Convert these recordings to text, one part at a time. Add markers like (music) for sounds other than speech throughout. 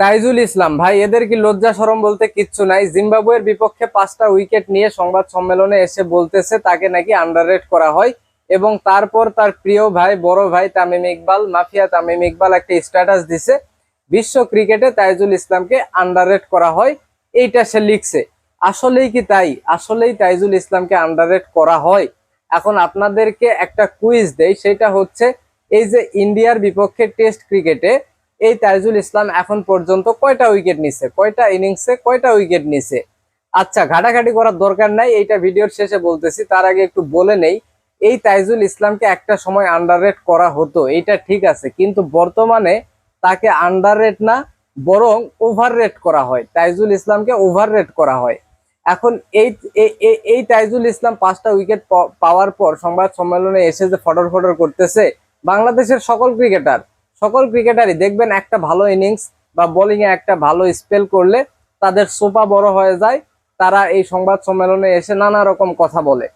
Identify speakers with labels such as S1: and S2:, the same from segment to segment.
S1: তাইজুল ইসলাম, ভাই, এদের কি লজ্জা সরম বলতে কিচ্ছু নাই? জিম্বাবুয়ের বিপক্ষে পাঁচটা উইকেট নিয়ে সংবাদ সম্মেলনে এসে বলতেছে তাকে নাকি আন্ডাররেট করা হয় এবং তারপর তার প্রিয় ভাই, বড় ভাই তামিম ইকবাল, মাফিয়া তামিম ইকবাল একটা স্ট্যাটাস দিছে। বিশ্ব ক্রিকেটে তাইজুল ইসলামকে আন্ডাররেট করা হয়, এইটা সে লিখছে। আসলেই কি তাই? আসলেই তাইজুল ইসলামকে আন্ডাররেট করা হয়। এখন আপনাদেরকে একটা কুইজ দেই, সেটা হচ্ছে এই যে ইন্ডিয়ার বিপক্ষে টেস্ট ক্রিকেটে এই তাইজুল ইসলাম এখন পর্যন্ত কয়টা উইকেট নিছে? কয়টা ইনিংসে কয়টা উইকেট নিছে? আচ্ছা ঘাটাঘাটি করার দরকার নাই, এইটা ভিডিওর শেষে বলতেছি, তার আগে একটু বলে নেই। এই তাইজুল ইসলামকে একটা সময় আন্ডাররেট করা হতো, এইটা ঠিক আছে, কিন্তু বর্তমানে তাকে আন্ডাররেট না, বরং ওভাররেট করা হয়। তাইজুল ইসলামকে ওভাররেট করা হয়। এখন এই এই- তাইজুল ইসলাম পাঁচটা উইকেট পাওয়ার পর সংবাদ সম্মেলনে এসে যে ফটর ফটর করতেছে, বাংলাদেশের সকল ক্রিকেটার সকল ক্রিকেটারই দেখবেন একটা ভালো ইনিংস বা বোলিং এ একটা ভালো স্পেল করলে তাদের সোপা বড় হয়ে যায়, তারা এই সংবাদ সম্মেলনে এসে নানা রকম কথা বলে।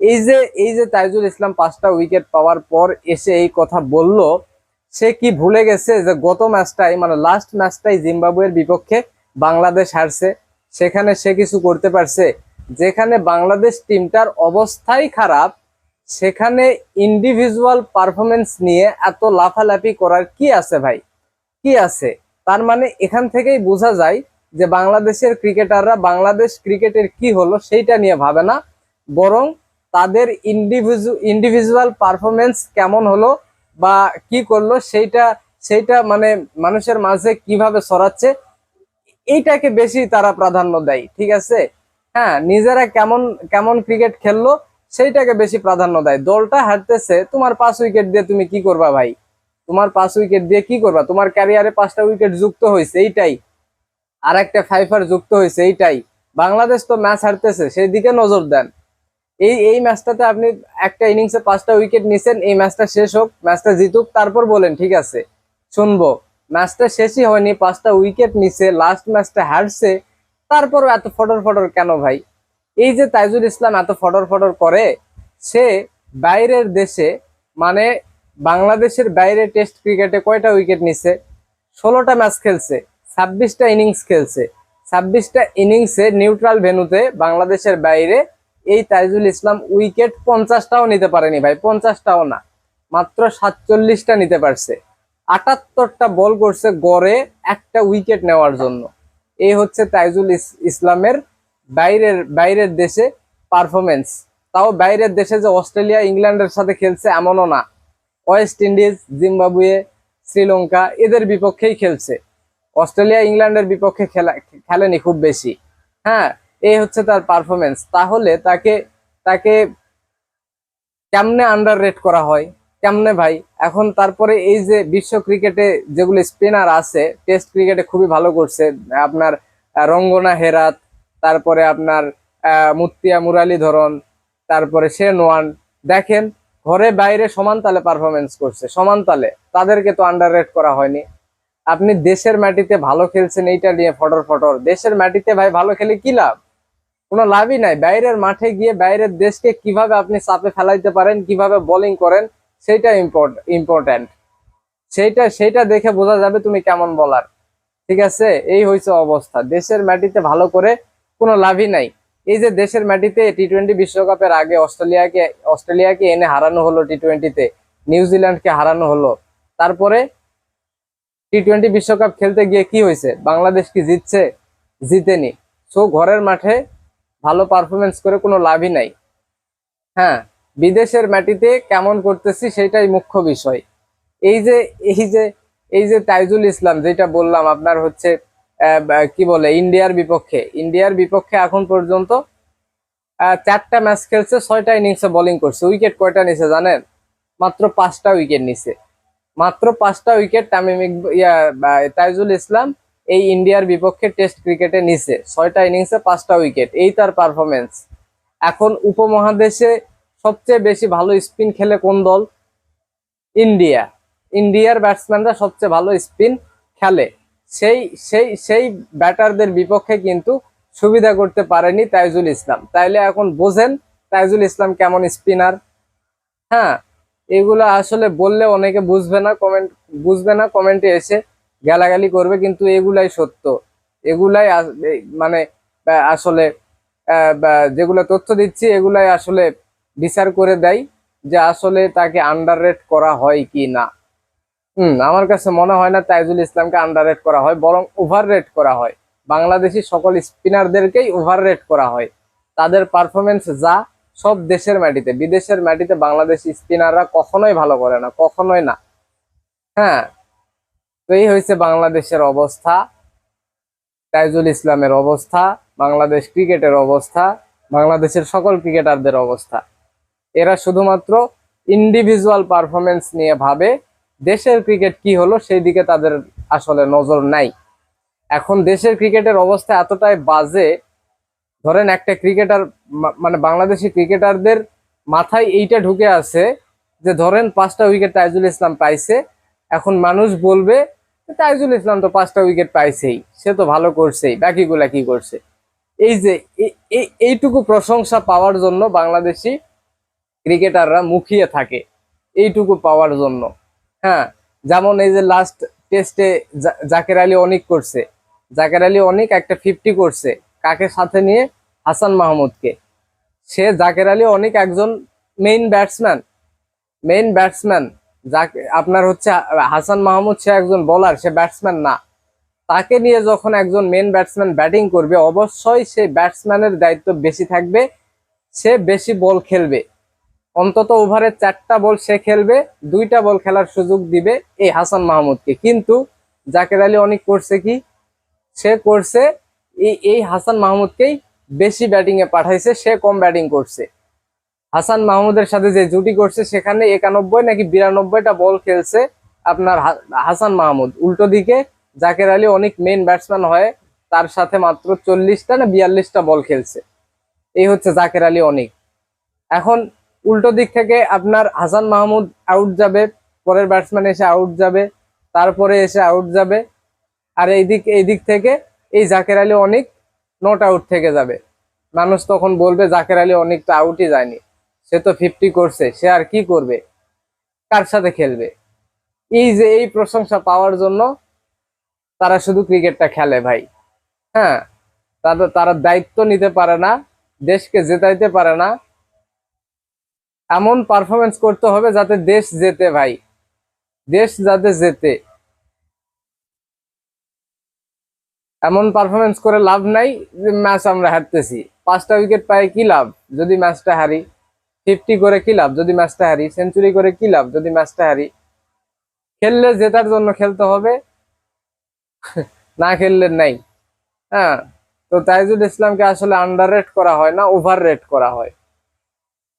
S1: এই যে এই যে তাইজুল ইসলাম পাঁচটা উইকেট পাওয়ার পর এসে এই কথা বলল, সে কি ভুলে গেছে যে গত ম্যাচটাই মানে লাস্ট ম্যাচটাই জিম্বাবুয়ের বিপক্ষে বাংলাদেশ হারছে? সেখানে সে কিছু করতে পারছে? যেখানে বাংলাদেশ টিমটার অবস্থাই খারাপ সেখানে ইন্ডিভিজুয়াল পারফরমেন্স নিয়ে এত লাফালাফি করার কি আছে ভাই? কি আছে? তার মানে এখান থেকেই বোঝা যায় যে বাংলাদেশের ক্রিকেটাররা বাংলাদেশ ক্রিকেটের কি হলো সেইটা নিয়ে ভাবে না। বরং তাদের ইন্ডিভিজু ইন্ডিভিজুয়াল পারফরমেন্স কেমন হলো বা কি করল সেইটা সেইটা মানে মানুষের মাঝে কীভাবে সরাচ্ছে এইটাকে বেশি তারা প্রাধান্য দেয়, ঠিক আছে? হ্যাঁ নিজেরা কেমন কেমন ক্রিকেট খেললো সেইটাকে বেশি প্রাধান্য দেয়। দলটা হারতেছে, তোমার পাঁচ উইকেট দিয়ে তুমি কি করবা ভাই? তোমার পাঁচ উইকেট দিয়ে কি করবা? তোমার ক্যারিয়ারে পাঁচটা উইকেট যুক্ত হয়েছে, এইটাই। আর একটা ফাইফার যুক্ত হয়েছে, এইটাই। বাংলাদেশ তো ম্যাচ হারতেছে সেই দিকে নজর দেন। এই এই ম্যাচটাতে আপনি একটা ইনিংসে পাঁচটা উইকেট নিছেন, এই ম্যাচটা শেষ হোক, ম্যাচটা জিতুক, তারপর বলেন, ঠিক আছে। শুনব, ম্যাচটা শেষই হয়নি, পাঁচটা উইকেট নিছে লাস্ট ম্যাচটা হারছে, তারপরও এত ফটর ফটর কেন ভাই? এই যে তাইজুল ইসলাম এত ফটর ফটর করে, সে বাইরের দেশে মানে বাংলাদেশের বাইরে টেস্ট ক্রিকেটে কয়টা উইকেট নিছে? ষোলোটা ম্যাচ খেলছে, ছাব্বিশটা ইনিংস খেলছে। ছাব্বিশটা ইনিংসে নিউট্রাল ভেনুতে বাংলাদেশের বাইরে এই তাইজুল ইসলাম উইকেট পঞ্চাশটাও নিতে পারেনি ভাই, পঞ্চাশটাও না। মাত্র সাতচল্লিশটা নিতে পারছে। আটাত্তরটা বল করছে গড়ে একটা উইকেট নেওয়ার জন্য। এই হচ্ছে তাইজুল ইস- ইসলামের বাইরের বাইরের দেশে পারফরমেন্স তাও বাইরের দেশে যে অস্ট্রেলিয়া, ইংল্যান্ডের সাথে খেলছে এমনও না। ওয়েস্ট ইন্ডিজ, জিম্বাবুয়ে, শ্রীলঙ্কা, এদের বিপক্ষেই খেলছে। অস্ট্রেলিয়া, ইংল্যান্ডের বিপক্ষে খেলা, খেলেনি খুব বেশি। হ্যাঁ এই হচ্ছে তার পারফরমেন্স তাহলে তাকে তাকে কেমনে আন্ডার রেট করা হয়? কেমনে ভাই? এখন তারপরে এই যে বিশ্ব ক্রিকেটে যেগুলো স্পিনার আছে টেস্ট ক্রিকেটে খুবই ভালো করছে। আপনার, রঙ্গনা হেরাত তারপরে আপনার আহ, মুত্তিয়া মুরালি ধরন তারপরে শেনওয়ান। দেখেন ঘরে বাইরে সমান তালে পারফরমেন্স করছে সমান তালে। তাদেরকে তো আন্ডার করা হয়নি। আপনি দেশের মাটিতে ভালো খেলছেন এইটা নিয়ে ফটর ফটর। দেশের মাটিতে ভাই ভালো খেলে কি লাভ? কোনো লাভই নাই। বাইরের মাঠে গিয়ে বাইরের দেশকে কীভাবে আপনি চাপে ফেলাইতে পারেন কীভাবে বোলিং করেন সেইটা ইম্পর্টেন্ট সেইটা সেইটা দেখে বোঝা যাবে তুমি কেমন বলার ঠিক আছে? এই হয়েছে অবস্থা। দেশের মাটিতে ভালো করে কোনো লাভই নাই। এই যে দেশের মাটিতে টি টোয়েন্টি বিশ্বকাপের আগে অস্ট্রেলিয়াকে অস্ট্রেলিয়াকে এনে হারানো হলো টি টোয়েন্টিতে নিউজিল্যান্ডকে হারানো হলো। তারপরে টি টোয়েন্টি বিশ্বকাপ খেলতে গিয়ে কি হয়েছে? বাংলাদেশ কি জিতছে? জিতেনি। সো ঘরের মাঠে ভালো পারফরমেন্স করে কোনো লাভই নাই। হ্যাঁ বিদেশের মাটিতে কেমন করতেছি সেটাই মুখ্য বিষয়। এই যে এই যে এই যে তাইজুল ইসলাম যেটা বললাম, আপনার হচ্ছে কি বলে, ইন্ডিয়ার বিপক্ষে। ইন্ডিয়ার বিপক্ষে এখন পর্যন্ত চারটা ম্যাচ খেলছে, ছয়টা ইনিংসে বোলিং করছে। উইকেট কয়টা নিছে জানেন? মাত্র পাঁচটা উইকেট নিছে। মাত্র পাঁচটা উইকেট তামিম ইয়া তাইজুল ইসলাম এই ইন্ডিয়ার বিপক্ষে টেস্ট ক্রিকেটে নিছে। ছয়টা ইনিংসে পাঁচটা উইকেট এই তার পারফরমেন্স এখন উপমহাদেশে সবচেয়ে বেশি ভালো স্পিন খেলে কোন দল? ইন্ডিয়া। ইন্ডিয়ার ব্যাটসম্যানরা সবচেয়ে ভালো স্পিন খেলে। সেই সেই সেই ব্যাটারদের বিপক্ষে কিন্তু সুবিধা করতে পারেনি তাইজুল ইসলাম। তাইলে এখন বোঝেন তাইজুল ইসলাম কেমন স্পিনার। হ্যাঁ এগুলো আসলে বললে অনেকে বুঝবে না, কমেন্ট, বুঝবে না, কমেন্টে এসে গালাগালি করবে, কিন্তু এগুলাই সত্য। এগুলাই মানে আসলে যেগুলো তথ্য দিচ্ছি, এগুলাই আসলে বিচার করে দেয় যে আসলে তাকে আন্ডার করা হয় কি না। হুম, আমার কাছে মনে হয় না তাইজুল ইসলামকে আন্ডার করা হয়, বরং ওভার করা হয়। বাংলাদেশি সকল স্পিনারদেরকেই ওভার করা হয়। তাদের পারফরমেন্স যা, সব দেশের মাটিতে, বিদেশের মাটিতে বাংলাদেশি স্পিনাররা কখনোই ভালো করে না, কখনোই না। হ্যাঁ তো এই হয়েছে বাংলাদেশের অবস্থা, তাইজুল ইসলামের অবস্থা, বাংলাদেশ ক্রিকেটের অবস্থা, বাংলাদেশের সকল ক্রিকেটারদের অবস্থা। এরা শুধুমাত্র ইন্ডিভিজুয়াল পারফরমেন্স নিয়ে ভাবে দেশের ক্রিকেট কি হলো সেই দিকে তাদের আসলে নজর নাই। এখন দেশের ক্রিকেটের অবস্থা এতটাই বাজে, ধরেন একটা ক্রিকেটার মানে বাংলাদেশি ক্রিকেটারদের মাথায় এইটা ঢুকে আছে যে, ধরেন পাঁচটা উইকেট তাইজুল ইসলাম পাইছে, এখন মানুষ বলবে তাইজুল ইসলাম তো পাঁচটা উইকেট পাইছেই, সে তো ভালো করছেই, বাকিগুলা কি করছে? এই যে এইটুকু প্রশংসা পাওয়ার জন্য বাংলাদেশি ক্রিকেটাররা মুখিয়ে থাকে, এইটুকু পাওয়ার জন্য। হ্যাঁ যেমন এই যে লাস্ট টেস্টে জাকের আলী অনেক করছে। জাকের আলী অনেক একটা ফিফটি করছে কাকে সাথে নিয়ে? হাসান মাহমুদকে। সে জাকের আলী অনেক একজন মেইন ব্যাটসম্যান মেইন ব্যাটসম্যান যাকে, আপনার হচ্ছে হাসান মাহমুদ সে একজন বোলার সে ব্যাটসম্যান না। তাকে নিয়ে যখন একজন মেন ব্যাটসম্যান ব্যাটিং করবে, অবশ্যই সেই ব্যাটসম্যানের দায়িত্ব বেশি থাকবে, সে বেশি বল খেলবে। অন্তত ওভারে চারটা বল সে খেলবে, দুইটা বল খেলার সুযোগ দিবে এই হাসান মাহমুদকে। কিন্তু জাকের আলী অনেক করছে কি? সে করছে এই এই হাসান মাহমুদকেই বেশি ব্যাটিংয়ে পাঠাইছে, সে কম ব্যাটিং করছে। হাসান মাহমুদের সাথে যে জুটি করছে, সেখানে একানব্বই নাকি বিরানব্বইটা বল খেলছে আপনার হাসান মাহমুদ। উল্টো দিকে জাকের আলী অনেক মেন ব্যাটসম্যান হয় তার সাথে মাত্র চল্লিশটা না বিয়াল্লিশটা বল খেলছে। এই হচ্ছে জাকের আলী অনেক। এখন উল্টো দিক থেকে আপনার হাসান মাহমুদ আউট যাবে, পরের ব্যাটসম্যান এসে আউট যাবে, তারপরে এসে আউট যাবে, আর এই দিক এই দিক থেকে এই জাকের আলী অনেক নট আউট থেকে যাবে। মানুষ তখন বলবে জাকের আলী অনেক তো আউটই যায়নি। সে তো ফিফটি করছে, সে আর কি করবে? কার সাথে খেলবে? এই যে, এই প্রশংসা পাওয়ার জন্য তারা শুধু ক্রিকেটটা খেলে ভাই। হ্যাঁ তাদের, তারা দায়িত্ব নিতে পারে না, দেশকে জেতাইতে পারে না এমন পারফরমেন্স করতে হবে যাতে দেশ জেতে ভাই। দেশ যাতে জেতে। এমন পারফরমেন্স করে লাভ নাই যে ম্যাচ আমরা হারতেছি। পাঁচটা উইকেট পাই কি লাভ? যদি ম্যাচটা হারি। ফিফটি করে কি লাভ? যদি ম্যাচটা হারি। সেঞ্চুরি করে কি লাভ? যদি ম্যাচটা হারি। খেললে জেতার জন্য খেলতে হবে। (laughs) না খেললে নাই। হ্যাঁ তো তাইজুল ইসলামকে আসলে আন্ডার রেট করা হয় না ওভার রেট করা হয়।